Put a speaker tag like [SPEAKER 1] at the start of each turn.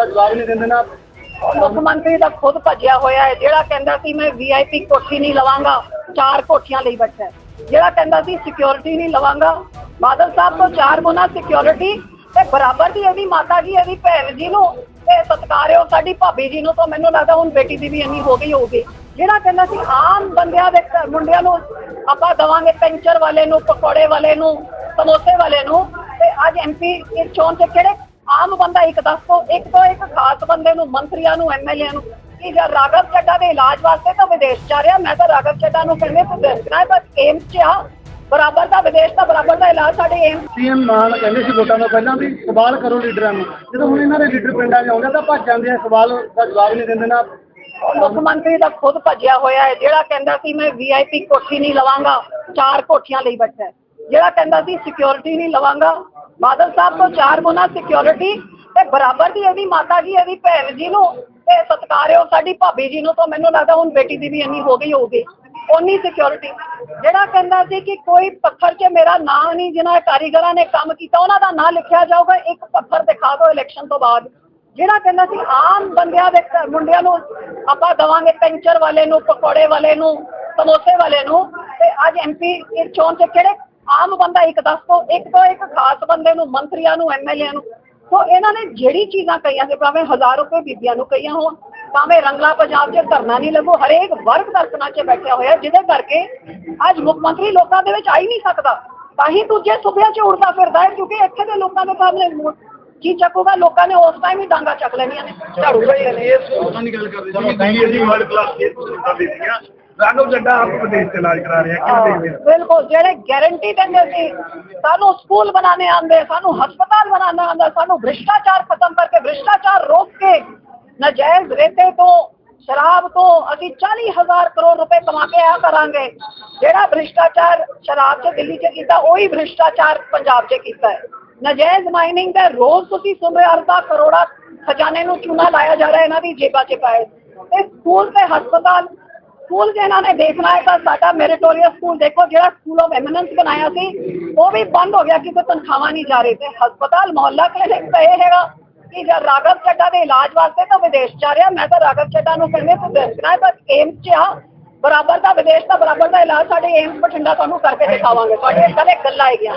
[SPEAKER 1] ਦਾ ਜਵਾਬ ਨਹੀਂ ਦਿੰਦੇ ਨਾ
[SPEAKER 2] ਮੁੱਖ ਮੰਤਰੀ ਦਾ ਖੁਦ ਭੱਜਿਆ ਹੋਇਆ ਹੈ, ਜਿਹੜਾ ਕਹਿੰਦਾ ਸੀ ਮੈਂ ਵੀਆਈਪੀ ਕੋਠੀ ਨਹੀਂ ਲਵਾਂਗਾ, ਚਾਰ ਕੋਠੀਆਂ ਲਈ ਬੈਠਾ ਹੈ। ਜਿਹੜਾ ਕਹਿੰਦਾ ਸੀ ਸਿਕਿਉਰਿਟੀ ਨਹੀਂ ਲਵਾਂਗਾ, ਬਾਦਲ ਸਾਹਿਬ ਤੋਂ ਚਾਰ ਗੁਣਾ ਸਿਕਿਉਰਿਟੀ ਤੇ ਬਰਾਬਰ ਦੀ ਇਹਦੀ ਮਾਤਾ ਜੀ, ਇਹਦੀ ਭੈਣ ਜੀ ਨੂੰ ਤੇ ਸਤਕਾਰਿਓ ਸਾਡੀ ਭਾਬੀ ਜੀ ਨੂੰ ਤਾਂ ਮੈਨੂੰ ਲੱਗਦਾ ਹੁਣ ਬੇਟੀ ਦੀ ਵੀ ਇੰਨੀ ਹੋ ਗਈ ਹੋਊਗੀ ਜਿਹੜਾ ਕਹਿੰਦਾ ਸੀ ਆਮ ਬੰਦਿਆਂ ਦੇ ਮੁੰਡਿਆਂ ਨੂੰ ਆਪਾਂ ਦਵਾਂਗੇ ਪੈਂਚਰ ਵਾਲੇ ਨੂੰ, ਪਕੌੜੇ ਵਾਲੇ ਨੂੰ, ਸਮੋਸੇ ਵਾਲੇ ਨੂੰ, ਤੇ ਅੱਜ ਐਮਪੀ ਇਸ ਚੋਣ ਚ ਕਿਹੜੇ ਆਮ ਬੰਦਾ ਇੱਕ ਦੱਸ ਤੋਂ ਇੱਕ ਤੋਂ ਇੱਕ ਖਾਸ ਬੰਦੇ ਨੂੰ ਮੰਤਰੀਆਂ ਨੂੰ ਐਮਐਲਏ ਨੂੰ ਕਿ ਜਦ ਰਾਘਵ ਚੱਡਾ ਦੇ ਇਲਾਜ ਵਾਸਤੇ ਤਾਂ ਵਿਦੇਸ਼ ਜਾ ਰਿਹਾ ਮੈਂ ਤਾਂ ਰਾਘਵ ਚੱਡਾ ਨੂੰ ਕਹਿੰਦੇ ਤੂੰ ਦੇਖਣਾ ਹੈ ਬਸ ਏਮਸ ਚ ਆ। ਬਰਾਬਰ ਦਾ ਵਿਦੇਸ਼ ਦਾ ਬਰਾਬਰ ਦਾ ਇਲਾਜ ਸਾਡੇ ਏਮਸ
[SPEAKER 1] ਸੀਐਮ ਮਾਨ ਕਹਿੰਦੇ ਸੀ ਵੋਟਾਂ ਤੋਂ ਪਹਿਲਾਂ ਵੀ ਸਵਾਲ ਕਰੋ ਲੀਡਰਾਂ ਨੂੰ। ਜਦੋਂ ਹੁਣ ਇਹਨਾਂ ਦੇ ਲੀਡਰ ਪਿੰਡਾਂ 'ਚ ਆਉਂਦੇ ਤਾਂ ਭੱਜ ਜਾਂਦੇ ਆ ਸਵਾਲ ਦਾ ਜਵਾਬ ਨਹੀਂ ਦਿੰਦੇ ਨਾ।
[SPEAKER 2] ਮੁੱਖ ਮੰਤਰੀ ਦਾ ਖੁਦ ਭੱਜਿਆ ਹੋਇਆ ਹੈ ਜਿਹੜਾ ਕਹਿੰਦਾ ਸੀ ਮੈਂ ਵੀਆਈਪੀ ਕੋਠੀ ਨਹੀਂ ਲਵਾਂਗਾ ਚਾਰ ਕੋਠੀਆਂ ਲਈ ਬੈਠਾ। ਜਿਹੜਾ ਕਹਿੰਦਾ ਸੀ ਸਿਕਿਉਰਿਟੀ ਨਹੀਂ ਲਵਾਂਗਾ ਬਾਦਲ ਸਾਹਿਬ ਤੋਂ ਚਾਰ ਗੁਣਾ ਸਿਕਿਉਰਿਟੀ ਤੇ ਬਰਾਬਰ ਦੀ ਇਹਦੀ ਮਾਤਾ ਜੀ ਇਹਦੀ ਭੈਣ ਜੀ ਨੂੰ ਤੇ ਸਤਕਾਰਿਓ ਸਾਡੀ ਭਾਬੀ ਜੀ ਨੂੰ ਤਾਂ ਮੈਨੂੰ ਲੱਗਦਾ ਹੁਣ ਬੇਟੀ ਦੀ ਵੀ ਇੰਨੀ ਹੋ ਗਈ ਹੋਊਗੀ। ਓਨੀ ਸਿਕਿਉਰਿਟੀ ਜਿਹੜਾ ਕਹਿੰਦਾ ਸੀ ਕਿ ਕੋਈ ਪੱਥਰ 'ਚ ਮੇਰਾ ਨਾਂ ਨਹੀਂ ਜਿਨ੍ਹਾਂ ਕਾਰੀਗਰਾਂ ਨੇ ਕੰਮ ਕੀਤਾ, ਉਹਨਾਂ ਦਾ ਨਾਂ ਲਿਖਿਆ ਜਾਊਗਾ, ਇੱਕ ਪੱਥਰ ਦਿਖਾ ਦਿਓ ਇਲੈਕਸ਼ਨ ਤੋਂ ਬਾਅਦ। ਜਿਹੜਾ ਕਹਿੰਦਾ ਸੀ, ਆਮ ਬੰਦਿਆਂ ਦੇ ਮੁੰਡਿਆਂ ਨੂੰ ਆਪਾਂ ਦਵਾਂਗੇ ਪੈਂਚਰ ਵਾਲੇ ਨੂੰ, ਪਕੌੜੇ ਵਾਲੇ ਨੂੰ, ਸਮੋਸੇ ਵਾਲੇ ਨੂੰ, ਤੇ ਅੱਜ ਐਮਪੀ ਇਸ ਚੋਣ ਚ ਕਿਹੜੇ ਆਮ ਬੰਦਾ ਇੱਕ ਦੱਸ ਤੋਂ ਇੱਕ ਤੋਂ ਇੱਕ ਖਾਸ ਬੰਦੇ ਨੂੰ ਮੰਤਰੀਆਂ ਨੂੰ ਐਮਐਲਏ ਨੂੰ। ਸੋ ਇਹਨਾਂ ਨੇ ਜਿਹੜੀ ਚੀਜ਼ਾਂ ਕਹੀਆਂ ਸੀ ਭਾਵੇਂ ਹਜ਼ਾਰ ਰੁਪਏ ਬੀਬੀਆਂ ਨੂੰ ਕਹੀਆਂ ਹੋਣ ਭਾਵੇਂ ਰੰਗਲਾ ਪੰਜਾਬ 'ਚ ਧਰਨਾ ਨਹੀਂ ਲੱਗੂ ਹਰੇਕ ਵਰਗ ਦਰਸ਼ਨਾਂ 'ਚ ਬੈਠਿਆ ਹੋਇਆ ਜਿਹਦੇ ਕਰਕੇ ਅੱਜ ਮੁੱਖ ਮੰਤਰੀ ਲੋਕਾਂ ਦੇ ਵਿੱਚ ਆ ਹੀ ਨਹੀਂ ਸਕਦਾ। ਤਾਂ ਹੀ ਦੂਜੇ ਸੂਬਿਆਂ 'ਚ ਉੜਦਾ ਫਿਰਦਾ ਹੈ ਕਿਉਂਕਿ ਇੱਥੇ ਦੇ ਲੋਕਾਂ ਦੇ ਸਾਹਮਣੇ ਕੀ ਚੱਕੂਗਾ? ਲੋਕਾਂ ਨੇ ਉਸ ਟਾਈਮ ਹੀ ਡਾਂਗਾ ਚੱਕ ਲੈਣੀਆਂ ਨੇ ਝਾੜੂ ਘੜੀਆਂ ਨੇ।
[SPEAKER 3] ਉਹਨਾਂ ਦੀ ਗੱਲ ਕਰਦੇ ਸੀ ਜੀ ਵਰਲਡ ਕਲਾਸ ਦੇ ਸੁਣਦਾ ਵੀ ਸੀਗਾ ਰਾਘਵ ਜੱਡਾ ਆਪ ਵਿਦੇਸ਼ ਤੇ ਇਲਾਜ ਕਰਾ ਰਿਹਾ ਕਿਵੇਂ ਦੇਖਦੇ ਹੋ?
[SPEAKER 2] ਬਿਲਕੁਲ ਜਿਹੜੇ ਗਾਰੰਟੀ ਦਿੰਦੇ ਸੀ ਸਾਨੂੰ ਸਕੂਲ ਬਣਾਣੇ ਆਂਦੇ ਸਾਨੂੰ ਹਸਪਤਾਲ ਬਣਾਉਣਾ ਆਂਦਾ ਸਾਨੂੰ ਭ੍ਰਿਸ਼ਟਾਚਾਰ ਖਤਮ ਕਰਕੇ ਭ੍ਰਿਸ਼ਟਾਚਾਰ ਰੋਕ ਕੇ ਨਜਾਇਜ਼ ਰੇਤੇ ਤੋਂ ਸ਼ਰਾਬ ਤੋਂ ਅਸੀਂ 40000 ਕਰੋੜ ਰੁਪਏ ਕਮਾ ਕੇ ਆ ਕਰਾਂਗੇ। ਜਿਹੜਾ ਭ੍ਰਿਸ਼ਟਾਚਾਰ ਸ਼ਰਾਬ 'ਚ ਦਿੱਲੀ 'ਚ ਕੀਤਾ ਉਹੀ ਭ੍ਰਿਸ਼ਟਾਚਾਰ ਪੰਜਾਬ 'ਚ ਕੀਤਾ ਹੈ। ਨਜਾਇਜ਼ ਮਾਈਨਿੰਗ ਦਾ ਰੋਜ਼ ਤੁਸੀਂ ਸੁਣ ਰਹੇ ਅਰਬਾ ਕਰੋੜਾ ਖਜ਼ਾਨੇ ਨੂੰ ਚੂਨਾ ਲਾਇਆ ਜਾ ਰਿਹਾ ਇਹਨਾਂ ਦੀ ਜੇਬਾਂ 'ਚ ਪਾਏ। ਤੇ ਸਕੂਲ ਤੇ ਹਸਪਤਾਲ ਸਕੂਲ ਜੇ ਇਹਨਾਂ ਨੇ ਦੇਖਣਾ ਹੈ ਤਾਂ ਸਾਡਾ ਮੈਰਿਟੋਰੀਅਸ ਸਕੂਲ ਦੇਖੋ, ਜਿਹੜਾ ਸਕੂਲ ਆਫ ਐਮੀਨੈਂਸ ਬਣਾਇਆ ਸੀ, ਉਹ ਵੀ ਬੰਦ ਹੋ ਗਿਆ ਕਿਉਂਕਿ ਤਨਖਾਹਾਂ ਨਹੀਂ ਜਾ ਰਹੀ ਤੇ ਹਸਪਤਾਲ, ਮੁਹੱਲਾ ਕਲੀਨਿਕ ਤਾਂ ਇਹ ਹੈਗਾ ਕਿ ਜਦ ਰਾਘਵ ਚੱਡਾ ਦੇ ਇਲਾਜ ਵਾਸਤੇ ਤਾਂ ਵਿਦੇਸ਼ ਜਾ ਰਿਹਾ, ਮੈਂ ਤਾਂ ਰਾਘਵ ਚੱਡਾ ਨੂੰ ਕਹਿੰਦੇ ਤੂੰ ਦੇਖਣਾ ਹੈ ਏਮਸ 'ਚ ਆ। ਬਰਾਬਰ ਦਾ ਵਿਦੇਸ਼ ਦਾ ਬਰਾਬਰ ਦਾ ਇਲਾਜ, ਸਾਡੇ ਏਮਸ ਬਠਿੰਡਾ ਤੁਹਾਨੂੰ ਕਰਕੇ ਦਿਖਾਵਾਂਗੇ। ਤੁਹਾਡੇ ਕਦੇ ਗੱਲਾਂ ਆਏਗੀਆਂ